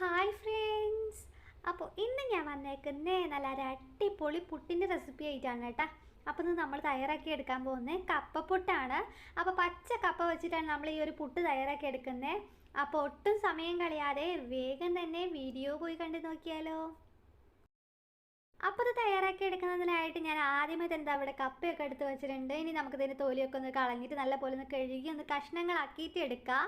Hi friends അപ്പോൾ ഇന്ന് ഞാൻ വന്നേക്കുന്നേ നല്ല ഒരു അടിപൊളി പുട്ടിന്റെ റെസിപ്പി ആയിട്ടാണ് കേട്ടോ. അപ്പോൾ ഇത് നമ്മൾ തയ്യാറാക്കി എടുക്കാൻ പോകുന്നത് കപ്പപ്പുട്ടാണ്. അപ്പോൾ പച്ച കപ്പ വെച്ചിട്ടാണ് നമ്മൾ ഈ ഒരു പുട്ട് തയ്യാറാക്കി എടുക്കുന്നത് അപ്പോൾ ഒട്ടും സമയം കളയാതെ വേഗം തന്നെ വീഡിയോ പോയി കണ്ടു നോക്കിയാലോ. അപ്പോൾ ഇത് തയ്യാറാക്കി എടുക്കുന്നതിനായിട്ട് ഞാൻ ആദ്യമേ തന്നെ അവിടെ കപ്പയൊക്കെ എടുത്ത് വെച്ചിട്ടുണ്ട്. ഇനി നമുക്ക് ഇതിന്റെ തൊലിയൊക്കെ ഒന്ന് കളഞ്ഞിട്ട് നല്ല പോലെ ഒന്ന് കഴുകി ഒന്ന് കഷ്ണങ്ങളാക്കിയിട്ട് എടുക്കാം.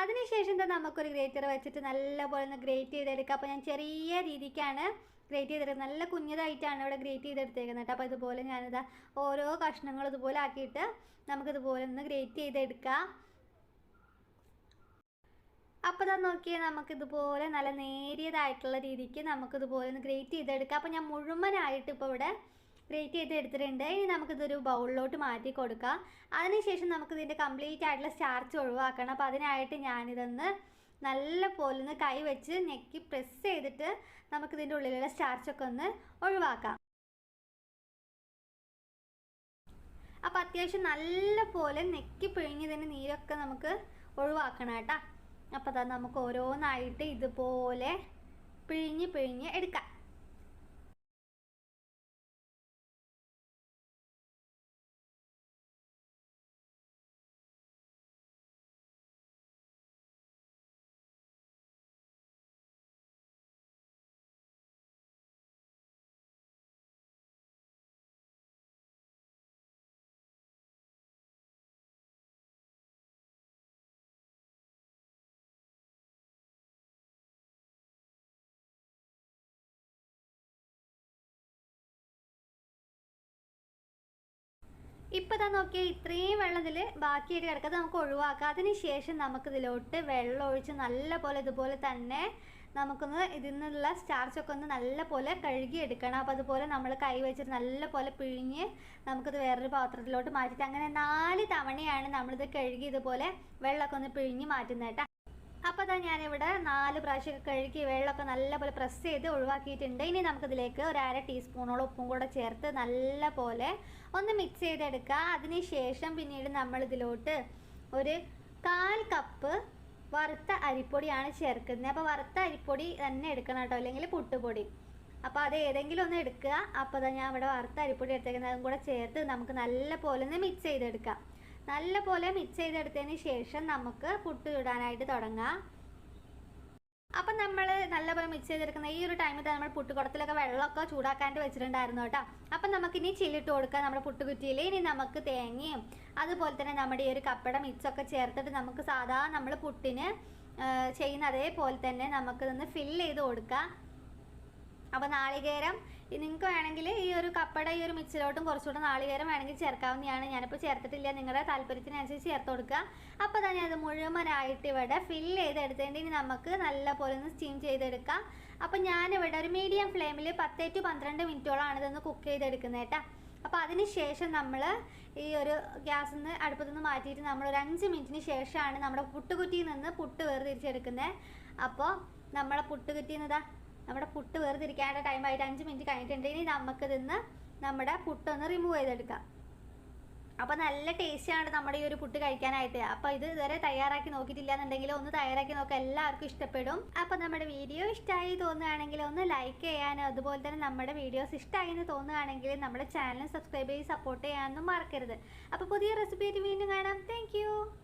അതിനുശേഷം എന്താ നമുക്കൊരു ഗ്രേറ്റർ വെച്ചിട്ട് നല്ല പോലെ ഒന്ന് ഗ്രേറ്റ് ചെയ്തെടുക്കാം. അപ്പോൾ ഞാൻ ചെറിയ രീതിക്കാണ് ഗ്രേറ്റ് ചെയ്തെടുക്കുന്നത്. നല്ല കുഞ്ഞതായിട്ടാണ് ഇവിടെ ഗ്രേറ്റ് ചെയ്തെടുത്തേക്കുന്നത് അപ്പോൾ ഇതുപോലെ ഞാനിതാ ഓരോ കഷ്ണങ്ങളും ഇതുപോലെ ആക്കിയിട്ട് നമുക്കിതുപോലെ ഒന്ന് ഗ്രേറ്റ് ചെയ്തെടുക്കാം. അപ്പോൾ ഇതാ നോക്കിയാൽ നമുക്കിതുപോലെ നല്ല നേരിയതായിട്ടുള്ള രീതിക്ക് നമുക്കിതുപോലെ ഒന്ന് ഗ്രേറ്റ് ചെയ്തെടുക്കാം. അപ്പോൾ ഞാൻ മുഴുവനായിട്ട് ഇപ്പോൾ ഇവിടെ ഗ്രേറ്റ് ചെയ്ത് എടുത്തിട്ടുണ്ട്. ഇനി നമുക്കിതൊരു ബൗളിലോട്ട് മാറ്റി കൊടുക്കാം. അതിനുശേഷം നമുക്കിതിന്റെ കംപ്ലീറ്റ് ആയിട്ടുള്ള സ്റ്റാർച്ച് ഒഴിവാക്കണം. അപ്പോൾ അതിനായിട്ട് ഞാനിതൊന്ന് നല്ല പോലെ ഒന്ന് കൈ വെച്ച് ഞെക്കി പ്രസ് ചെയ്തിട്ട് നമുക്കിതിന്റെ ഉള്ളിലുള്ള സ്റ്റാർച്ചൊക്കെ ഒന്ന് ഒഴിവാക്കാം. അപ്പോൾ അത്യാവശ്യം നല്ല പോലെ നെക്കി പിഴിഞ്ഞതിന്റെ നീരൊക്കെ നമുക്ക് ഒഴിവാക്കണം കേട്ടോ. അപ്പോൾ അതാ നമുക്ക് ഓരോന്നായിട്ട് ഇതുപോലെ പിഴിഞ്ഞ് പിഴിഞ്ഞ് എടുക്കാം. ഇപ്പോൾ തന്നെ നോക്കിയാൽ ഇത്രയും വെള്ളം ഇതിൽ ബാക്കിയായിട്ട് കിടക്കുന്നത് നമുക്ക് ഒഴിവാക്കാം. അതിന് ശേഷം നമുക്കിതിലോട്ട് വെള്ളം ഒഴിച്ച് നല്ല പോലെ ഇതുപോലെ തന്നെ നമുക്കൊന്ന് ഇതിൽ നിന്നുള്ള സ്റ്റാർച്ചൊക്കെ ഒന്ന് നല്ല പോലെ കഴുകി എടുക്കണം അപ്പോൾ അതുപോലെ നമ്മൾ കൈ വെച്ചിട്ട് നല്ല പോലെ പിഴിഞ്ഞ് നമുക്കിത് വേറൊരു പാത്രത്തിലോട്ട് മാറ്റിയിട്ട് അങ്ങനെ നാല് തവണയാണ് നമ്മളിത് കഴുകി ഇതുപോലെ വെള്ളമൊക്കെ ഒന്ന് പിഴിഞ്ഞ് മാറ്റുന്നത് കേട്ടോ. അപ്പോൾ അതാ ഞാനിവിടെ നാല് പ്രാവശ്യം കഴുകി വെള്ളമൊക്കെ നല്ലപോലെ പ്രസ് ചെയ്ത് ഒഴിവാക്കിയിട്ടുണ്ട്. ഇനി നമുക്കിതിലേക്ക് ഒരു അര ടീസ്പൂണോളം ഉപ്പും കൂടെ ചേർത്ത് നല്ല പോലെ ഒന്ന് മിക്സ് ചെയ്തെടുക്കുക. അതിന് ശേഷം പിന്നീട് നമ്മൾ ഇതിലോട്ട് ഒരു കാൽ കപ്പ് വറുത്ത അരിപ്പൊടിയാണ് ചേർക്കുന്നത്. അപ്പോൾ വറുത്ത അരിപ്പൊടി തന്നെ എടുക്കണം കേട്ടോ. അല്ലെങ്കിൽ പുട്ടുപൊടി. അപ്പോൾ അത് ഏതെങ്കിലും ഒന്ന് എടുക്കുക. അപ്പോൾ ഞാൻ ഇവിടെ വറുത്ത അരിപ്പൊടി എടുത്തേക്കുന്നത്. അതും കൂടെ ചേർത്ത് നമുക്ക് നല്ല പോലെ ഒന്ന് മിക്സ് ചെയ്തെടുക്കാം. നല്ല പോലെ മിക്സ് ചെയ്തെടുത്തതിന് ശേഷം നമുക്ക് പുട്ട് ഇടാനായിട്ട് തുടങ്ങാം. അപ്പം നമ്മൾ നല്ലപോലെ മിക്സ് ചെയ്തെടുക്കുന്ന ഈ ഒരു ടൈമിൽ തന്നെ നമ്മൾ പുട്ടുകുടത്തിലൊക്കെ വെള്ളമൊക്കെ ചൂടാക്കാണ്ട് വെച്ചിട്ടുണ്ടായിരുന്നു കേട്ടോ. അപ്പം നമുക്കിനി ചില്ലിട്ട് കൊടുക്കാം നമ്മുടെ പുട്ടുകുറ്റിയിൽ ഇനി നമുക്ക് തേങ്ങയും അതുപോലെ തന്നെ നമ്മുടെ ഈ ഒരു കപ്പട മിക്സൊക്കെ ചേർത്തിട്ട് നമുക്ക് സാധാ നമ്മൾ പുട്ടിന് ചെയ്യുന്ന അതേപോലെ തന്നെ നമുക്ക് ഫില്ല് ചെയ്ത് കൊടുക്കാം. അപ്പോൾ നാളികേരം നിങ്ങൾക്ക് വേണമെങ്കിൽ ഈ ഒരു കപ്പട ഈ ഒരു മിക്സിലോട്ടും കുറച്ചുകൂടെ നാളികേരം വേണമെങ്കിൽ ചേർക്കാവുന്നതാണ്. ഞാനിപ്പോൾ ചേർത്തിട്ടില്ല. നിങ്ങളുടെ താല്പര്യത്തിനനുസരിച്ച് ചേർത്ത് കൊടുക്കുക. അപ്പോൾ തന്നെ അത് മുഴുവനായിട്ട് ഇവിടെ ഫില്ല് ചെയ്തെടുത്തേണ്ടി ഇനി നമുക്ക് നല്ല പോലെ ഒന്ന് സ്റ്റീം ചെയ്തെടുക്കാം. അപ്പോൾ ഞാനിവിടെ ഒരു മീഡിയം ഫ്ലെയിമിൽ പത്ത് ടു പന്ത്രണ്ട് മിനിറ്റോളാണ് ഇതൊന്ന് കുക്ക് ചെയ്തെടുക്കുന്നത് കേട്ടോ. അപ്പോൾ അതിന് ശേഷം നമ്മൾ ഈ ഒരു ഗ്യാസിൽ നിന്ന് അടുപ്പത്തു നിന്ന് മാറ്റിയിട്ട് നമ്മൾ ഒരു അഞ്ച് മിനിറ്റിന് ശേഷമാണ് നമ്മുടെ പുട്ടുകുറ്റിയിൽ നിന്ന് പുട്ട് വേർതിരിച്ചെടുക്കുന്നത്. അപ്പോൾ നമ്മളെ പുട്ടുകുറ്റിയിൽ നിന്ന് നമ്മുടെ പുട്ട് വേർതിരിക്കാനുള്ള ടൈമായിട്ട് അഞ്ച് മിനിറ്റ് കഴിഞ്ഞിട്ടുണ്ട്. ഇനി നമുക്ക് നിന്ന് നമ്മുടെ പുട്ടൊന്ന് റിമൂവ് ചെയ്തെടുക്കാം. അപ്പോൾ നല്ല ടേസ്റ്റിയാണ് നമ്മുടെ ഈ ഒരു പുട്ട് കഴിക്കാനായിട്ട്. അപ്പോൾ ഇത് ഇതുവരെ തയ്യാറാക്കി നോക്കിയിട്ടില്ല എന്നുണ്ടെങ്കിൽ ഒന്ന് തയ്യാറാക്കി നോക്കുക എല്ലാവർക്കും ഇഷ്ടപ്പെടും. അപ്പോൾ നമ്മുടെ വീഡിയോ ഇഷ്ടമായി തോന്നുകയാണെങ്കിൽ ഒന്ന് ലൈക്ക് ചെയ്യാനും അതുപോലെ തന്നെ നമ്മുടെ വീഡിയോസ് ഇഷ്ടമായി എന്ന് തോന്നുകയാണെങ്കിൽ നമ്മുടെ ചാനൽ സബ്സ്ക്രൈബ് ചെയ്ത് സപ്പോർട്ട് ചെയ്യാനൊന്നും മറക്കരുത്. അപ്പോൾ പുതിയ റെസിപ്പി വീണ്ടും കാണാം. താങ്ക്